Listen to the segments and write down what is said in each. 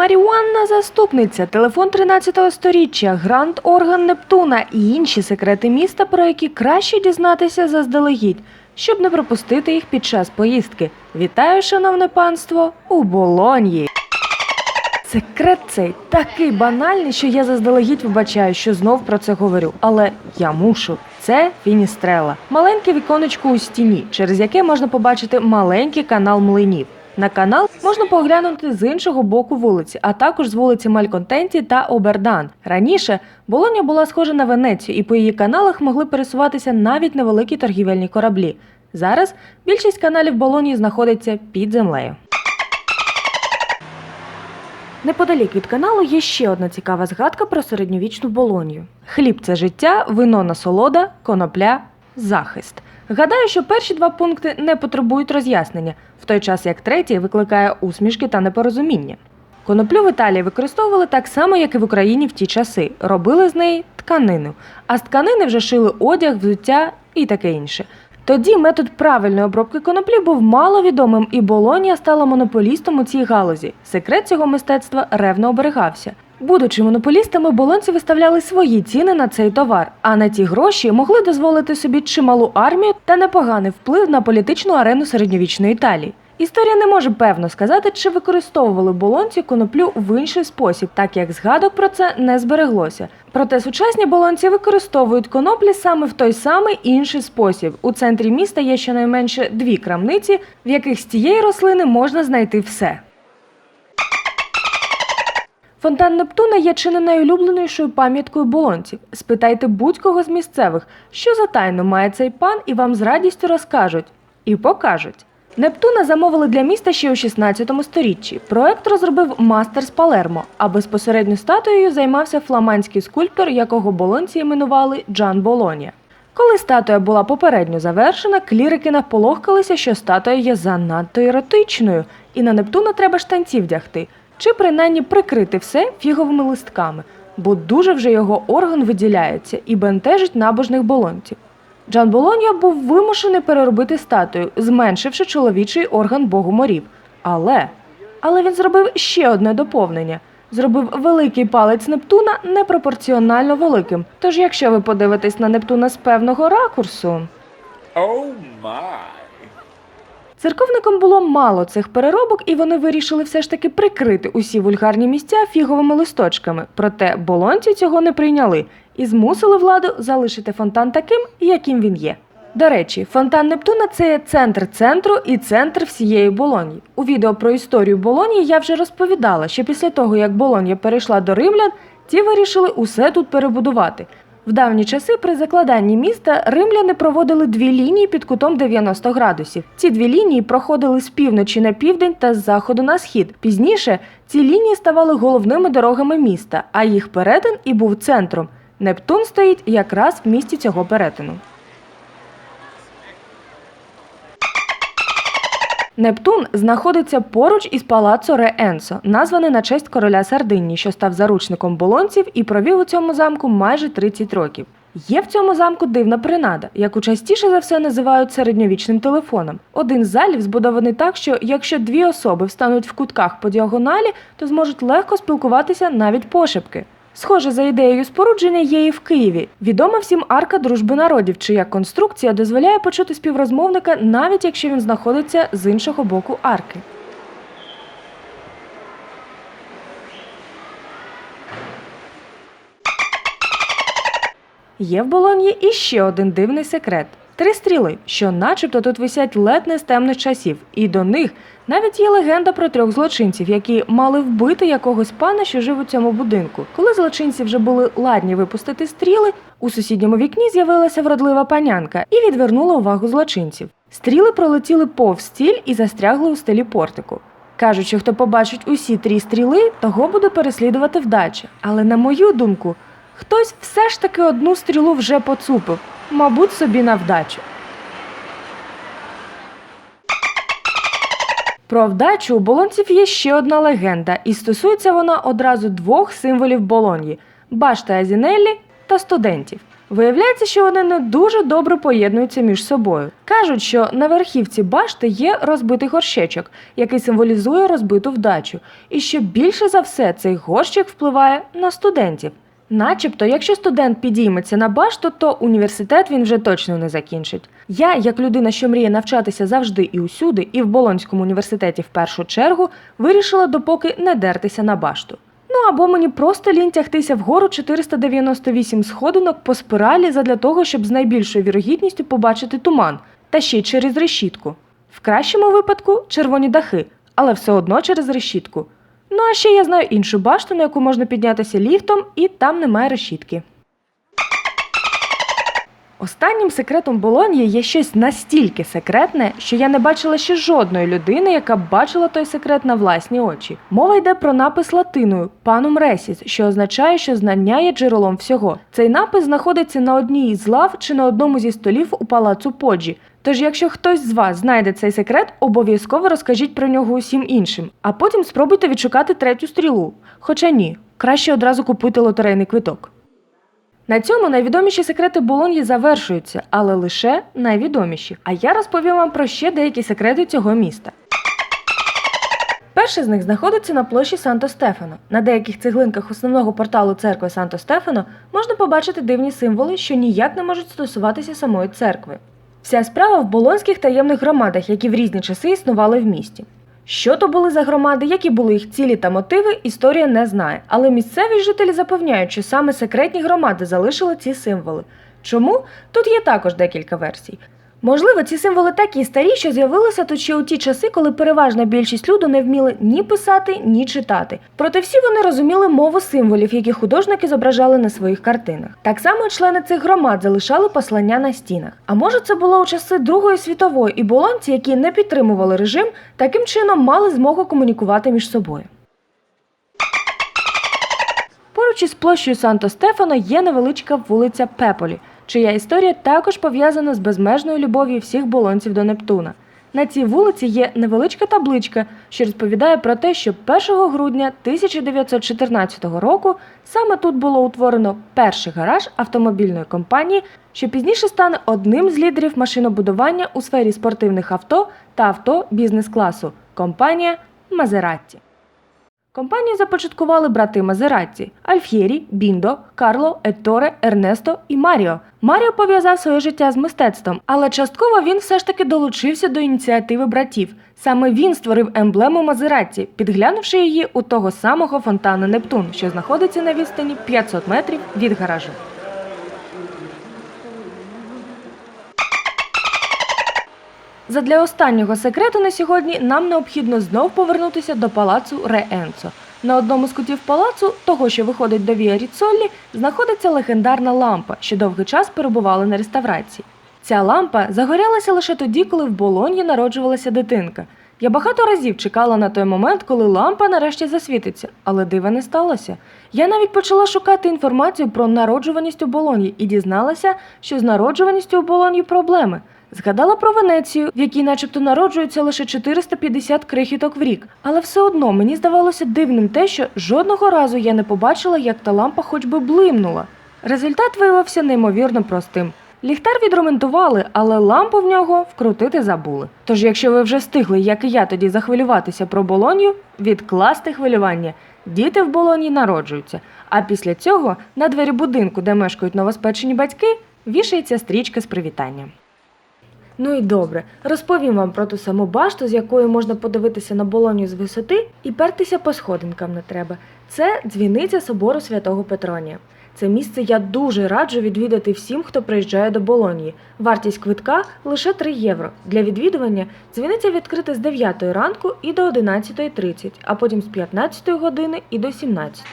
Маріуанна заступниця, телефон 13-го сторіччя, гранд орган Нептуна і інші секрети міста, про які краще дізнатися заздалегідь, щоб не пропустити їх під час поїздки. Вітаю, шановне панство, у Болоньї. Секрет цей такий банальний, що я заздалегідь вибачаю, що знов про це говорю. Але я мушу. Це фіністрела, маленьке віконечко у стіні, через яке можна побачити маленький канал млинів. На канал можна поглянути з іншого боку вулиці, а також з вулиці Мальконтенті та Обердан. Раніше Болоня була схожа на Венецію, і по її каналах могли пересуватися навіть невеликі торгівельні кораблі. Зараз більшість каналів Болонії знаходиться під землею. Неподалік від каналу є ще одна цікава згадка про середньовічну Болонію. Хліб це життя, вино насолода, конопля захист. Гадаю, що перші два пункти не потребують роз'яснення, в той час як третій викликає усмішки та непорозуміння. Коноплю в Італії використовували так само, як і в Україні в ті часи. Робили з неї тканину, а з тканини вже шили одяг, взуття і таке інше. Тоді метод правильної обробки коноплі був маловідомим, і Болонія стала монополістом у цій галузі. Секрет цього мистецтва ревно оберігався. Будучи монополістами, болонці виставляли свої ціни на цей товар, а на ті гроші могли дозволити собі чималу армію та непоганий вплив на політичну арену середньовічної Італії. Історія не може певно сказати, чи використовували болонці коноплю в інший спосіб, так як згадок про це не збереглося. Проте сучасні болонці використовують коноплі саме в той самий інший спосіб. У центрі міста є щонайменше дві крамниці, в яких з цієї рослини можна знайти все. Фонтан Нептуна є чи не найулюбленішою пам'яткою болонців. Спитайте будь-кого з місцевих, що за тайну має цей пан, і вам з радістю розкажуть і покажуть. Нептуна замовили для міста ще у 16 сторіччі. Проект розробив мастер з Палермо, а безпосередньо статуєю займався фламандський скульптор, якого болонці іменували Джан Болонія. Коли статуя була попередньо завершена, клірики наполохкалися, що статуя є занадто еротичною, і на Нептуна треба штанці вдягти, чи принаймні прикрити все фіговими листками, бо дуже вже його орган виділяється і бентежить набожних болонців. Джан Болонья був вимушений переробити статую, зменшивши чоловічий орган богу морів. Але але він зробив ще одне доповнення. Зробив великий палець Нептуна непропорціонально великим. Тож, якщо ви подивитесь на Нептуна з певного ракурсу, Oh my. Церковникам було мало цих переробок, і вони вирішили все ж таки прикрити усі вульгарні місця фіговими листочками. Проте болонці цього не прийняли і змусили владу залишити фонтан таким, яким він є. До речі, фонтан Нептуна це центр центру і центр всієї Болонії. У відео про історію Болонії я вже розповідала, що після того, як Болонія перейшла до римлян, ті вирішили усе тут перебудувати. В давні часи при закладанні міста римляни проводили дві лінії під кутом 90 градусів. Ці дві лінії проходили з півночі на південь та з заходу на схід. Пізніше ці лінії ставали головними дорогами міста, а їх перетин і був центром. Нептун стоїть якраз в місті цього перетину. Нептун знаходиться поруч із палацо Ре Енсо, названий на честь короля Сардинії, що став заручником болонців і провів у цьому замку майже 30 років. Є в цьому замку дивна принада, яку частіше за все називають середньовічним телефоном. Один з залів збудований так, що якщо дві особи встануть в кутках по діагоналі, то зможуть легко спілкуватися навіть пошепки. Схоже, за ідеєю спорудження є і в Києві. Відома всім арка дружби народів, чия конструкція дозволяє почути співрозмовника, навіть якщо він знаходиться з іншого боку арки. Є в Болоньї і ще один дивний секрет. Три стріли, що начебто тут висять ледь не з темних часів, і до них навіть є легенда про трьох злочинців, які мали вбити якогось пана, що жив у цьому будинку. Коли злочинці вже були ладні випустити стріли, у сусідньому вікні з'явилася вродлива панянка і відвернула увагу злочинців. Стріли пролетіли повз стіль і застрягли у стелі портику. Кажуть, що хто побачить усі три стріли, того буде переслідувати вдача. Але на мою думку, хтось все ж таки одну стрілу вже поцупив, мабуть, собі на вдачу. Про вдачу у болонців є ще одна легенда, і стосується вона одразу двох символів Болоньї – башти Азінеллі та студентів. Виявляється, що вони не дуже добре поєднуються між собою. Кажуть, що на верхівці башти є розбитий горщечок, який символізує розбиту вдачу, і що більше за все цей горщик впливає на студентів. Начебто, якщо студент підійметься на башту, то університет він вже точно не закінчить. Я, як людина, що мріє навчатися завжди і усюди, і в Болонському університеті в першу чергу, вирішила допоки не дертися на башту. Ну або мені просто лінь тягтися вгору 498 сходинок по спиралі задля того, щоб з найбільшою вірогідністю побачити туман, та ще й через решітку. В кращому випадку червоні дахи, але все одно через решітку. Ну а ще я знаю іншу башту, на яку можна піднятися ліфтом, і там немає решітки. Останнім секретом Болоньї є щось настільки секретне, що я не бачила ще жодної людини, яка б бачила той секрет на власні очі. Мова йде про напис латиною панум ресіс, що означає, що знання є джерелом всього. Цей напис знаходиться на одній із лав чи на одному зі столів у палацу Поджі. Тож, якщо хтось з вас знайде цей секрет, обов'язково розкажіть про нього усім іншим, а потім спробуйте відшукати третю стрілу. Хоча ні, краще одразу купити лотерейний квиток. На цьому найвідоміші секрети Болоньї завершуються, але лише найвідоміші. А я розповім вам про ще деякі секрети цього міста. Перший з них знаходиться на площі Санто Стефано. На деяких цеглинках основного порталу церкви Санто Стефано можна побачити дивні символи, що ніяк не можуть стосуватися самої церкви. Вся справа в болонських таємних громадах, які в різні часи існували в місті. Що то були за громади, які були їх цілі та мотиви, історія не знає. Але місцеві жителі запевняють, що саме секретні громади залишили ці символи. Чому? Тут є також декілька версій. Можливо, ці символи такі старі, що з'явилися тут ще у ті часи, коли переважна більшість люду не вміли ні писати, ні читати. Проте всі вони розуміли мову символів, які художники зображали на своїх картинах. Так само члени цих громад залишали послання на стінах. А може, це було у часи Другої світової, і болонці, які не підтримували режим, таким чином мали змогу комунікувати між собою. Поруч із площею Санто Стефано є невеличка вулиця Пеполі, чия історія також пов'язана з безмежною любов'ю всіх болонців до Нептуна. На цій вулиці є невеличка табличка, що розповідає про те, що 1 грудня 1914 року саме тут було утворено перший гараж автомобільної компанії, що пізніше стане одним з лідерів машинобудування у сфері спортивних авто та авто бізнес-класу компанія Мазератті. Компанію започаткували брати Мазератті – Альф'єрі, Біндо, Карло, Етторе, Ернесто і Маріо. Маріо пов'язав своє життя з мистецтвом, але частково він все ж таки долучився до ініціативи братів. Саме він створив емблему Мазератті, підглянувши її у того самого фонтану Нептун, що знаходиться на відстані 500 метрів від гаражу. Задля останнього секрету на сьогодні нам необхідно знов повернутися до палацу Ре Енцо. На одному з кутів палацу, того що виходить до Віа Ріцоллі, знаходиться легендарна лампа, що довгий час перебувала на реставрації. Ця лампа загорялася лише тоді, коли в Болоньї народжувалася дитинка. Я багато разів чекала на той момент, коли лампа нарешті засвітиться, але дива не сталося. Я навіть почала шукати інформацію про народжуваність у Болоньї і дізналася, що з народжуваністю у Болоньї проблеми. Згадала про Венецію, в якій начебто народжується лише 450 крихіток в рік. Але все одно мені здавалося дивним те, що жодного разу я не побачила, як та лампа хоч би блимнула. Результат виявився неймовірно простим. Ліхтар відремонтували, але лампу в нього вкрутити забули. Тож, якщо ви вже встигли, як і я тоді захвилюватися про Болонью, відкласти хвилювання. Діти в Болоні народжуються. А після цього на двері будинку, де мешкають новоспечені батьки, вішається стрічка з привітанням. Ну і добре, розповім вам про ту саму башту, з якої можна подивитися на болоню з висоти і пертися по сходинкам не треба. Це дзвіниця собору святого Петронія. Це місце я дуже раджу відвідати всім, хто приїжджає до Болонії. Вартість квитка лише 3 євро. Для відвідування дзвіниця відкрита з 9 ранку і до 11.30, а потім з 15 години і до 17.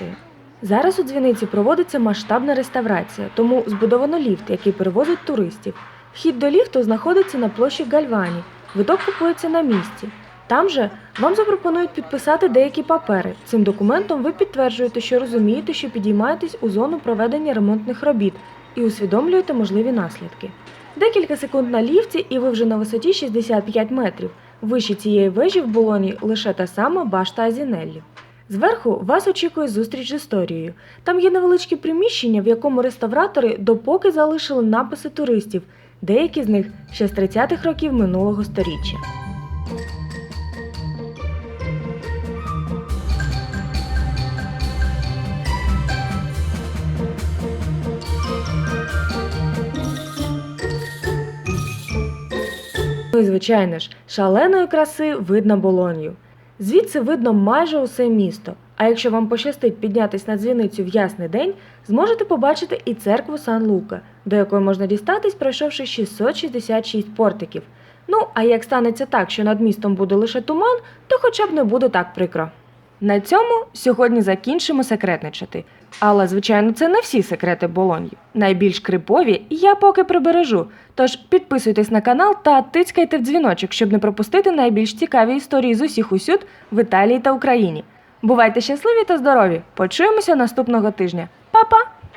Зараз у дзвіниці проводиться масштабна реставрація, тому збудовано ліфт, який перевозить туристів. Вхід до ліфту знаходиться на площі Гальвані. Квиток купується на місці. Там же вам запропонують підписати деякі папери. Цим документом ви підтверджуєте, що розумієте, що підіймаєтесь у зону проведення ремонтних робіт і усвідомлюєте можливі наслідки. Декілька секунд на ліфті, і ви вже на висоті 65 метрів. Вище цієї вежі в болоні лише та сама башта Азінеллі. Зверху вас очікує зустріч з історією. Там є невеличке приміщення, в якому реставратори допоки залишили написи туристів, деякі з них ще з 30-х років минулого сторіччя. Ну і звичайно ж, шаленої краси видно Болонью. Звідси видно майже усе місто. А якщо вам пощастить піднятись на дзвіницю в ясний день, зможете побачити і церкву Сан Лука, до якої можна дістатись, пройшовши 666 портиків. Ну, а як станеться так, що над містом буде лише туман, то хоча б не буде так прикро. На цьому сьогодні закінчимо секретничати. Але, звичайно, це не всі секрети Болоньї. Найбільш крипові я поки прибережу. Тож підписуйтесь на канал та тицькайте в дзвіночок, щоб не пропустити найбільш цікаві історії з усіх усюд в Італії та Україні. Бувайте щасливі та здорові! Почуємося наступного тижня. Па-па!